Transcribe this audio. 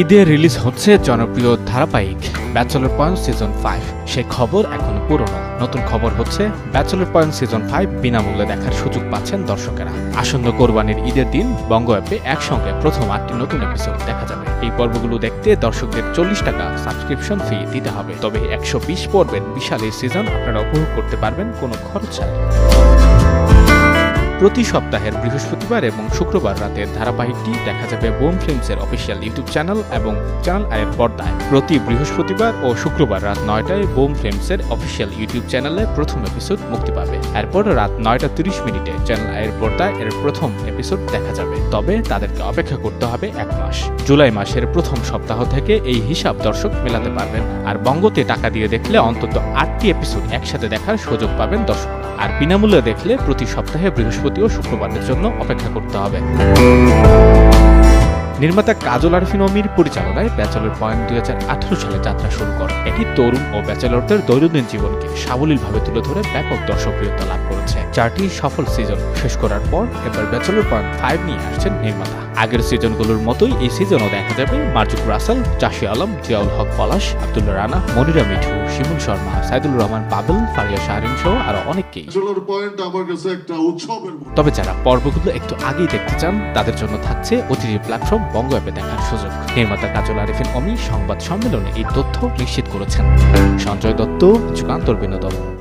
ঈদে রিলিজ হচ্ছে জনপ্রিয় ধারাবাহিক ব্যাচেলর পয়েন্ট সিজন ফাইভ। সে খবর এখন পুরনো। নতুন খবর হচ্ছে, ব্যাচেলর পয়েন্ট সিজন ফাইভ বিনামূল্যে দেখার সুযোগ পাচ্ছেন দর্শকেরা। আসন্ন কোরবানির ঈদের দিন বঙ্গ অ্যাপে একসঙ্গে প্রথম আটটি নতুন এপিসোড দেখা যাবে। এই পর্বগুলো দেখতে দর্শকদের চল্লিশ টাকা সাবস্ক্রিপশন ফি দিতে হবে। তবে একশো বিশ পর্বের বিশাল এই সিজন আপনারা উপভোগ করতে পারবেন কোনো খরচ প্রতি সপ্তাহের বৃহস্পতিবার এবং শুক্রবার রাতের ধারাবাহিকটি দেখা যাবে বোম ফিল্মসের অফিসিয়াল ইউটিউব চ্যানেল এবং চ্যানেল আয়ের পর্দায়। প্রতি বৃহস্পতিবার ও শুক্রবার রাত নয়টায় বোম ফিল্মসের অফিসিয়াল ইউটিউব চ্যানেলে প্রথম এপিসোড মুক্তি পাবে। এরপর রাত নয়টা তিরিশ মিনিটে চ্যানেল আয়ের পর্দায় এর প্রথম এপিসোড দেখা যাবে। তবে তাদেরকে অপেক্ষা করতে হবে এক মাস। জুলাই মাসের প্রথম সপ্তাহ থেকে এই হিসাব দর্শক মেলাতে পারবেন আর বঙ্গতে টাকা দিয়ে দেখলে অন্তত আটটি এপিসোড একসাথে দেখার সুযোগ পাবেন দর্শক আর বিনামূল্যে দেখলে প্রতি সপ্তাহে বৃহস্পতি ও শুক্রবারের জন্য অপেক্ষা করতে হবে। নির্মাতা কাজল আরফিন অমির পরিচালনায় ব্যাচেলর পয়েন্ট দুই হাজার আঠারো সালে যাত্রা শুরু করে এটি তরুণ ও ব্যাচেলরদের দৈনন্দিন জীবনকে সাবলীলভাবে তুলে ধরে ব্যাপক দর্শকপ্রিয়তা লাভ করেছে। চারটি সফল সিজন শেষ করার পর এবার ব্যাচেলর পয়েন্ট ফাইভ নিয়ে আসছেন নির্মাতা। আগের সিজনগুলোর মতোই এই সিজনও দেখা যাবে মার্জুক রাসেল চাষি আলম জিয়াউল হক পলাশ আব্দুল্লাহ রানা মনিরা মিঠু শিমুল শর্মা সাইদুল রহমান পাবেল ফারিয়া শাহরিন সহ আরও অনেককেই। মতো। তবে যারা পর্বগুলো একটু আগেই দেখতে চান তাদের জন্য থাকছে ওটিটি প্ল্যাটফর্ম বঙ্গ অ্যাপে দেখার সুযোগ। নির্মাতা কাজল আরিফিন অমি সংবাদ সম্মেলনে এই তথ্য নিশ্চিত করেছেন। সঞ্জয় দত্ত, যুগান্তর বিনোদন।